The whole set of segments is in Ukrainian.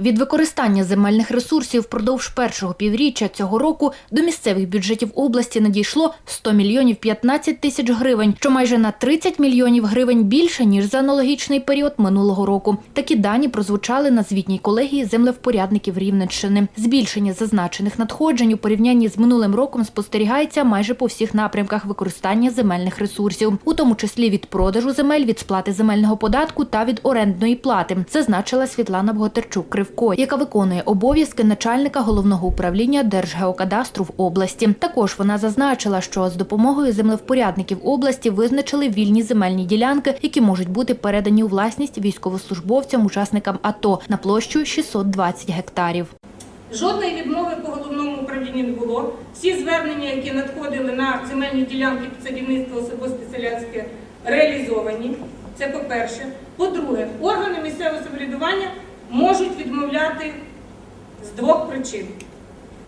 Від використання земельних ресурсів впродовж першого півріччя цього року до місцевих бюджетів області надійшло 100 мільйонів 15 тисяч гривень, що майже на 30 мільйонів гривень більше ніж за аналогічний період минулого року. Такі дані прозвучали на звітній колегії землевпорядників Рівненщини. Збільшення зазначених надходжень у порівнянні з минулим роком спостерігається майже по всіх напрямках використання земельних ресурсів, у тому числі від продажу земель, від сплати земельного податку та від орендної плати, зазначила Світлана Богатирчук Кривко, яка виконує обов'язки начальника головного управління Держгеокадастру в області. Також вона зазначила, що з допомогою землевпорядників області визначили вільні земельні ділянки, які можуть бути передані у власність військовослужбовцям, учасникам АТО на площу 620 гектарів. Жодної відмови по головному управлінню не було. Всі звернення, які надходили на земельні ділянки під садівництво особисте селянське, реалізовані. Це по-перше. По-друге, органи місцевого самоврядування можуть відмовляти з двох причин.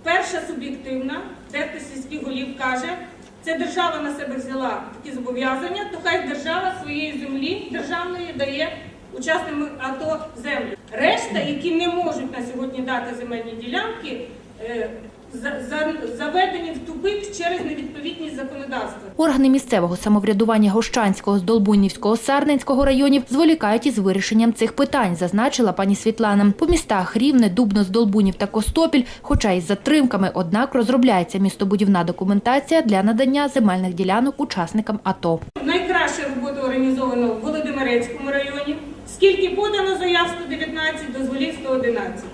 Перша суб'єктивна, дехто сільський голів каже, це держава на себе взяла такі зобов'язання, то хай держава своєї землі державної дає учасникам АТО землю. Решта, які не можуть на сьогодні дати земельні ділянки, е, заведені в тупик через невідповідність законодавства. Органи місцевого самоврядування Гощанського, Здолбунівського, Сарненського районів зволікають із вирішенням цих питань, зазначила пані Світлана. По містах Рівне, Дубно, Здолбунів та Костопіль, хоча із затримками, однак розробляється містобудівна документація для надання земельних ділянок учасникам АТО. Найкраща робота організована в Володимирецькому районі. Скільки подано заяв 119, дозволів 111.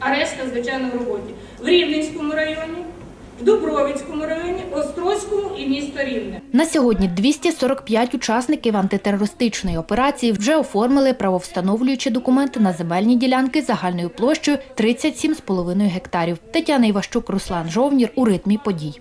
А решта, звичайно, в роботі. В Рівненському районі, в Дубровицькому районі, Острозькому і місто Рівне. На сьогодні 245 учасників антитерористичної операції вже оформили правовстановлюючі документи на земельні ділянки загальною площею 37,5 гектарів. Тетяна Іващук, Руслан Жовнір у ритмі подій.